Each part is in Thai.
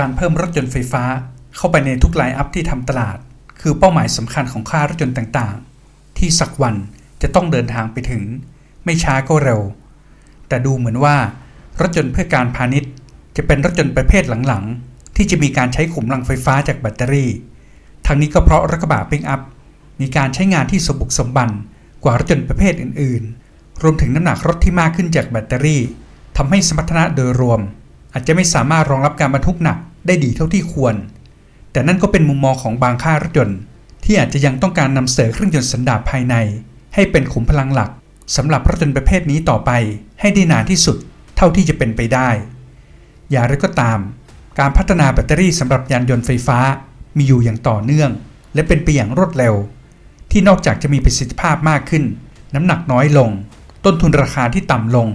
การเพิ่มรถยนต์ไฟฟ้าเข้าไปในทุกไลน์อัพที่ทำตลาด คือเป้าหมายสำคัญของค่ารถยนต์ต่างๆ ที่สักวันจะต้องเดินทางไปถึง ไม่ช้าก็เร็ว แต่ดูเหมือนว่ารถยนต์เพื่อการพาณิชย์ จะเป็นรถยนต์ประเภทหลังๆ ที่จะมีการใช้ขุมพลังไฟฟ้าจากแบตเตอรี่ ทั้งนี้ก็เพราะรถกระบะปิกอัพมีการใช้งานที่สมบุกสมบันกว่ารถยนต์ประเภทอื่นๆ รวมถึงน้ำหนักรถที่มากขึ้นจากแบตเตอรี่ทำให้สมรรถนะโดยรวม อาจจะไม่สามารถรองรับการบรรทุกหนัก ได้ดีเท่าที่ควร แต่นั่นก็เป็นมุมมองของบางค่ายรถยนต์ ที่อาจจะยังต้องการนำเสนอเครื่องยนต์สันดาปภายใน ให้เป็นขุมพลังหลักสำหรับรถยนต์ประเภทนี้ต่อไป ให้ได้นานที่สุดเท่าที่จะเป็นไปได้ อย่างไรก็ตาม การพัฒนาแบตเตอรี่สำหรับยานยนต์ไฟฟ้ามีอยู่อย่างต่อเนื่อง และเป็นไปอย่างรวดเร็ว ที่นอกจากจะมีประสิทธิภาพมากขึ้น น้ำหนักน้อยลง ต้นทุนราคาที่ต่ำลง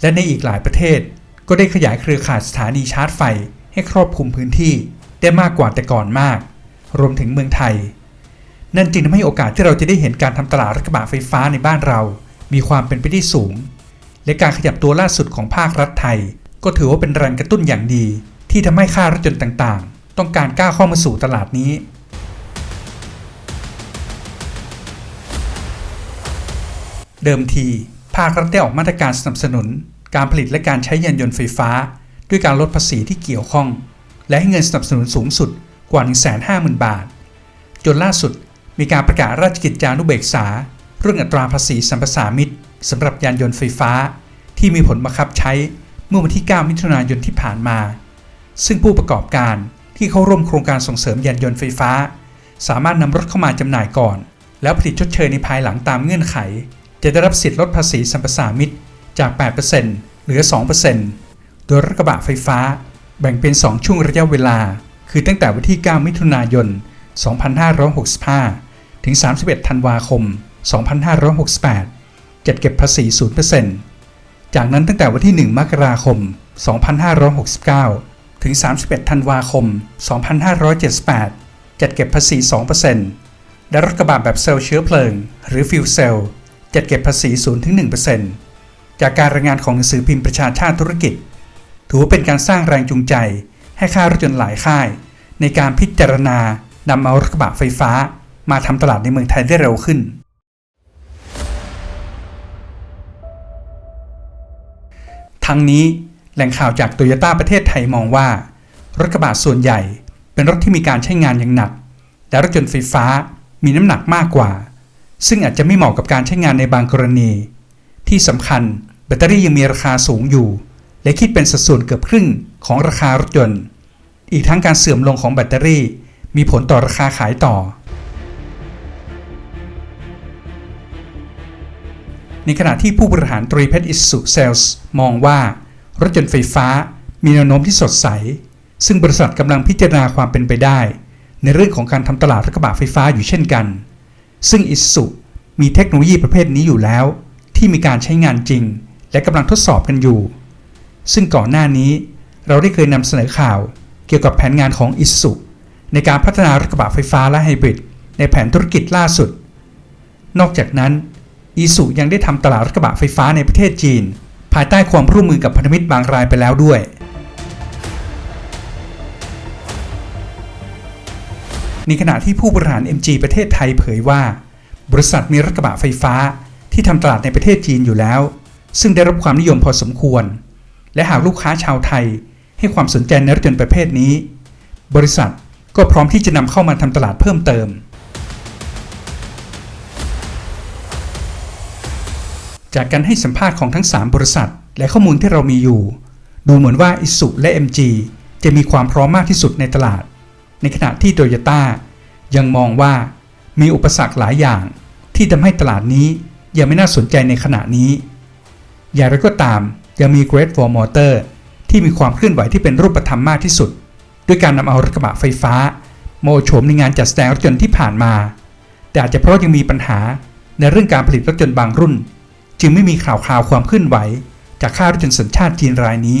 และในอีกหลายประเทศก็ได้ขยายเครือข่ายสถานีชาร์จไฟ ให้ครอบคลุมพื้นที่ได้มากกว่าแต่ก่อนมาก รวมถึงเมืองไทย นั่นจึงทำให้โอกาสที่เราจะได้เห็นการทำตลาดรถกระบะไฟฟ้าในบ้านเรา มีความเป็นไปได้สูง และการขยับตัวล่าสุดของภาครัฐไทย ก็ถือว่าเป็นแรงกระตุ้นอย่างดี ที่ทำให้ค่ารถยนต์ต่างๆ ต้องการก้าวเข้ามาสู่ตลาดนี้เดิมที ภาครัฐได้ออกมาตรการสนับสนุน การผลิตและการใช้ยานยนต์ไฟฟ้า ด้วยการลดภาษีที่เกี่ยวข้อง และให้เงินสนับสนุนสูงสุดกว่า 150,000 บาท จนล่าสุดมีการประกาศราชกิจจานุเบกษา เรื่องอัตราภาษีสัมปทามิตรสำหรับยานยนต์ไฟฟ้า ที่มีผลบังคับใช้เมื่อวันที่ 9 มิถุนายนที่ผ่านมา ซึ่งผู้ประกอบการที่เข้าร่วมโครงการส่งเสริมยานยนต์ไฟฟ้า สามารถนำรถเข้ามาจำหน่ายก่อน แล้วผลิตชดเชยในภายหลังตามเงื่อนไข จะได้รับสิทธิ์ลดภาษีสัมปทามิตรจาก 8%เหลือ 2% ดยรถกระบะไฟฟ้าแบ่งเป็น 2 ช่วงระยะเวลา คือตั้งแต่วันที่ 9 มิถุนายน 2565 ถึง 31 ธันวาคม 2568 จัดเก็บภาษี 0%จากนั้นตั้งแต่วันที่ 1 มกราคม 2569 ถึง 31 ธันวาคม 2578 จัดเก็บภาษี 2%และรถกระบะแบบเซลล์เชื้อเพลิง หรือฟิวเซลจัดเก็บภาษี 0-1%จากการรายงานของหนังสือพิมพ์ประชาชาติธุรกิจ ถือว่าเป็นการสร้างแรงจูงใจ ให้ค่ายรถยนต์หลายค่าย ในการพิจารณานำเอารถกระบะไฟฟ้า มาทำตลาดในเมืองไทยได้เร็วขึ้น ทั้งนี้แหล่งข่าวจากโตโยต้าประเทศไทยมองว่า รถกระบะส่วนใหญ่ เป็นรถที่มีการใช้งานอย่างหนัก และรถยนต์ไฟฟ้ามีน้ำหนักมากกว่า ซึ่งอาจจะไม่เหมาะกับการใช้งานในบางกรณี ที่สำคัญแบตเตอรี่ยังมีราคาสูงอยู่ และคิดเป็นสัดส่วนเกือบครึ่งของราคารถยนต์ อีกทั้งการเสื่อมลงของแบตเตอรี่ มีผลต่อราคาขายต่อ ในขณะที่ผู้บริหารตรีเพชรอิสุเซลส์มองว่า รถยนต์ไฟฟ้ามีแนวโน้มที่สดใส ซึ่งบริษัทกำลังพิจารณาความเป็นไปได้ ในเรื่องของการทำตลาดรถกระบะไฟฟ้าอยู่เช่นกัน ซึ่งอิสุมีเทคโนโลยีประเภทนี้อยู่แล้ว ที่มีการใช้งานจริง และกำลังทดสอบกันอยู่ ซึ่งก่อนหน้านี้เราได้เคยนำเสนอข่าวเกี่ยวกับแผนงานของอิสุในการพัฒนารถกระบะไฟฟ้าและไฮบริดในแผนธุรกิจล่าสุด นอกจากนั้นอีสุยังได้ทำตลาดรถกระบะไฟฟ้าในประเทศจีน ภายใต้ความร่วมมือกับพันธมิตรบางรายไปแล้วด้วย ในขณะที่ผู้บริหาร MG ประเทศไทยเผยว่า บริษัทมีรถกระบะไฟฟ้าที่ทำตลาดในประเทศจีนอยู่แล้ว ซึ่งได้รับความนิยมพอสมควร และหากลูกค้าชาวไทย ให้ความสนใจในรถยนต์ประเภทนี้ บริษัทก็พร้อมที่จะนำเข้ามาทำตลาดเพิ่มเติม จากการให้สัมภาษณ์ของทั้ง 3 บริษัท และข้อมูลที่เรามีอยู่ ดูเหมือนว่า i s u และ MG จะมีความพร้อมมากที่สุดในตลาด ในขณะที่ Toyota ยังมองว่ามีอุปสรรคหลายอย่าง ที่ทำให้ตลาดนี้ยังไม่น่าสนใจในขณะนี้ อย่างไรก็ตาม ยังมี Great Wall Motor ที่มีความเคลื่อนไหวที่เป็นรูปธรรมมากที่สุด ด้วยการนำเอารถกระบะไฟฟ้ามาโฉมในงานจัดแสดงรถยนต์ที่ผ่านมา แต่อาจจะเพราะยังมีปัญหาในเรื่องการผลิตรถยนต์บางรุ่น จึงไม่มีข่าวคราวความเคลื่อนไหว จากค่ายรถยนต์สัญชาติจีนรายนี้